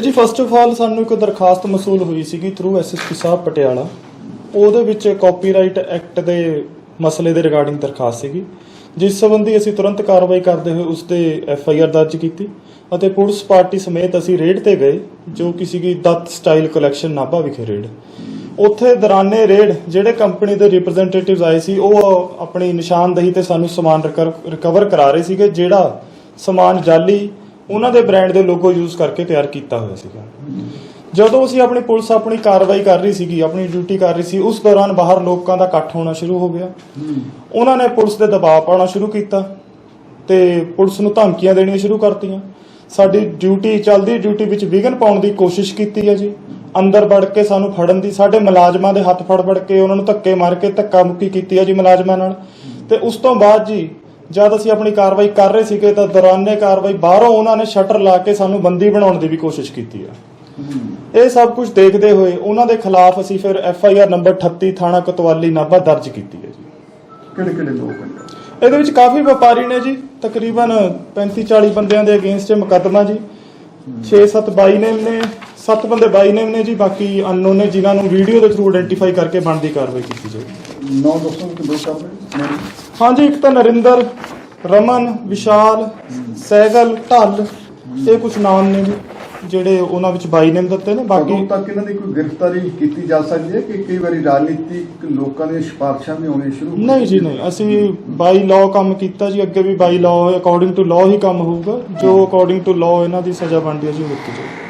ਜੀ first of all ਸਾਨੂੰ ਇੱਕ ਦਰਖਾਸਤ ਮਸੂਲ ਹੋਈ ਸੀਗੀ ਥਰੂ ਐਸਐਸਪੀ ਸਾਹਿਬ ਪਟਿਆਲਾ। ਉਹਦੇ ਵਿੱਚ ਕਾਪੀਰਾਈਟ ਐਕਟ ਦੇ ਮਸਲੇ ਦੇ ਰਿਗਾਰਡਿੰਗ ਦਰਖਾਸਤ ਸੀਗੀ। ਜਿਸ ਸੰਬੰਧੀ ਅਸੀਂ ਤੁਰੰਤ ਕਾਰਵਾਈ ਕਰਦੇ ਹੋਏ ਉਸ ਤੇ ਐਫ ਆਈ ਆਰ ਦਰਜ ਕੀਤੀ ਅਤੇ ਪੁਲਿਸ ਪਾਰਟੀ ਸਮੇਤ ਅਸੀਂ ਰੇਡ ਤੇ ਗਏ, ਜੋ ਕਿ ਸੀਗੀ ਦੱਤ ਸਟਾਈਲ ਕਲੈਕਸ਼ਨ ਨਾਭਾ ਵਿਖੇ ਰੇਡ। ਉੱਥੇ ਦਰਾਨੇ ਰੇਡ ਜਿਹੜੇ ਕੰਪਨੀ ਦੇ ਰਿਪਰੈਜ਼ੈਂਟੇਟਿਵਸ ਆਏ ਸੀ, ਉਹ ਆਪਣੀ ਨਿਸ਼ਾਨਦਹੀ ਤੇ ਸਾਨੂੰ ਸਮਾਨ ਰਿਕਵਰ ਕਰਾ ਰਹੇ ਸੀਗੇ, ਜਿਹੜਾ ਸਮਾਨ ਜਾਲੀ ਉਹਨਾਂ ਦੇ ਬ੍ਰਾਂਡ ਦੇ ਲੋਗੋ ਯੂਜ਼ ਕਰਕੇ ਤਿਆਰ ਕੀਤਾ ਹੋਇਆ ਸੀਗਾ। ਜਦੋਂ ਅਸੀਂ ਆਪਣੀ ਪੁਲਿਸ ਆਪਣੀ ਕਾਰਵਾਈ ਕਰ ਰਹੀ ਸੀਗੀ, ਆਪਣੀ ਡਿਊਟੀ ਕਰ ਰਹੀ ਸੀ, ਉਸ ਦੌਰਾਨ ਬਾਹਰ ਲੋਕਾਂ ਦਾ ਇਕੱਠ ਹੋਣਾ ਸ਼ੁਰੂ ਹੋ ਗਿਆ। ਉਹਨਾਂ ਨੇ ਪੁਲਿਸ ਦੇ ਦਬਾਅ ਪਾਉਣਾ ਸ਼ੁਰੂ ਕੀਤਾ ਤੇ ਪੁਲਿਸ ਨੂੰ ਧਮਕੀਆਂ ਦੇਣੀਆਂ ਸ਼ੁਰੂ ਕਰਤੀਆਂ। ਸਾਡੀ ਡਿਊਟੀ ਚੱਲਦੀ ਡਿਊਟੀ ਵਿੱਚ ਵਿਘਨ ਪਾਉਣ ਦੀ ਕੋਸ਼ਿਸ਼ ਕੀਤੀ ਹੈ ਜੀ। ਅੰਦਰ ਵੜ ਕੇ ਸਾਨੂੰ ਫੜਨ ਦੀ, ਸਾਡੇ ਮੁਲਾਜ਼ਮਾਂ ਦੇ ਹੱਥ ਫੜ ਫੜ ਕੇ ਉਹਨਾਂ ਨੂੰ ਧੱਕੇ ਮਾਰ ਕੇ ਧੱਕਾ ਮੁੱਕੀ ਕੀਤੀ ਹੈ ਜੀ ਮੁਲਾਜ਼ਮਾਂ ਨਾਲ। ਤੇ ਉਸ ਤੋਂ ਬਾਅਦ ਜੀ ਜਦ ਅਸੀਂ ਆਪਣੀ ਕਾਰਵਾਈ ਕਰ ਰਹੇ ਸੀਗੇ ਤਾਂ ਦੌਰਾਨੇ ਕਾਰਵਾਈ ਬਾਹਰੋਂ ਉਹਨਾਂ ਨੇ ਸ਼ਟਰ ਲਾ ਕੇ ਸਾਨੂੰ ਬੰਦੀ ਬਣਾਉਣ ਦੀ ਵੀ ਕੋਸ਼ਿਸ਼ ਕੀਤੀ ਹੈ। ਇਹ ਸਭ ਕੁਝ ਦੇਖਦੇ ਹੋਏ ਉਹਨਾਂ ਦੇ ਖਿਲਾਫ ਅਸੀਂ ਫਿਰ ਐਫ ਆਈ ਆਰ ਨੰਬਰ 38 ਥਾਣਾ ਕੋਤਵਾਲੀ ਨਾਭਾ ਦਰਜ ਕੀਤੀ ਹੈ ਜੀ। ਕਿਹੜੇ ਕਿਹੜੇ ਲੋਕ ਹਨ ਇਹਦੇ ਵਿੱਚ ਕਾਫੀ ਵਪਾਰੀ ਨੇ ਜੀ। ਤਕਰੀਬਨ 35 40 ਬੰਦਿਆਂ ਦੇ ਅਗੇਂਸਟ ਮੁਕੱਦਮਾ ਜੀ। 6-7 ਬਾਈ ਨੇਮ ਨੇ 7 ਬੰਦੇ ਬਾਈ ਨੇਮ ਨੇ ਜੀ। ਬਾਕੀ ਅਨਨੋਨ ਨੇ ਜਿਨ੍ਹਾਂ ਨੂੰ ਵੀਡੀਓ ਦੇ ਥਰੂ ਆਇਡੈਂਟੀਫਾਈ ਕਰਕੇ ਬਣਦੀ ਕਾਰਵਾਈ ਕੀਤੀ ਜਾਏਗੀ ਨੌ ਦੋਸਤਾਂ ਕਿ ਦੋ ਕਰਦੇ ਹਾਂਜੀ ਇੱਕ ਤਾਂ ਨਰਿੰਦਰ ਰਮਨ ਵਿਸ਼ਾਲ ਸੈਗਲ ਢੱਲ ਇਹ ਕੁਝ ਨਾਮ ਨੇ ਜੀ ਜਿਹੜੇ ਉਹਨਾਂ ਵਿੱਚ ਬਾਈ ਨੇਮ ਦਿੱਤੇ ਨੇ ਬਾਕੀ ਤੱਕ ਇਹਨਾਂ ਦੀ ਕੋਈ ਗ੍ਰਿਫਤਾਰੀ ਕੀਤੀ ਜਾ ਸਕਦੀ ਹੈ ਕਿ ਕਈ ਵਾਰੀ ਰਾਜਨੀਤਿਕ ਲੋਕਾਂ ਦੀਆਂ ਸਿਫਾਰਸ਼ਾਂ ਵੀ ਆਉਣੀਆਂ ਸ਼ੁਰੂ ਨਹੀਂ ਜੀ ਨਹੀਂ। ਅਸੀਂ ਬਾਈ ਲਾਅ ਕੰਮ ਕੀਤਾ ਜੀ ਅੱਗੇ ਵੀ by law according to law ਹੀ ਕੰਮ ਹੋਊਗਾ। ਜੋ ਅਕੋਰਡਿੰਗ ਟੂ ਲਾਅ ਇਹਨਾਂ ਦੀ ਸਜ਼ਾ ਬਣਦੀ ਹੈ ਜੀ ਉਹ ਦਿੱਤੀ ਜਾਊਗੀ।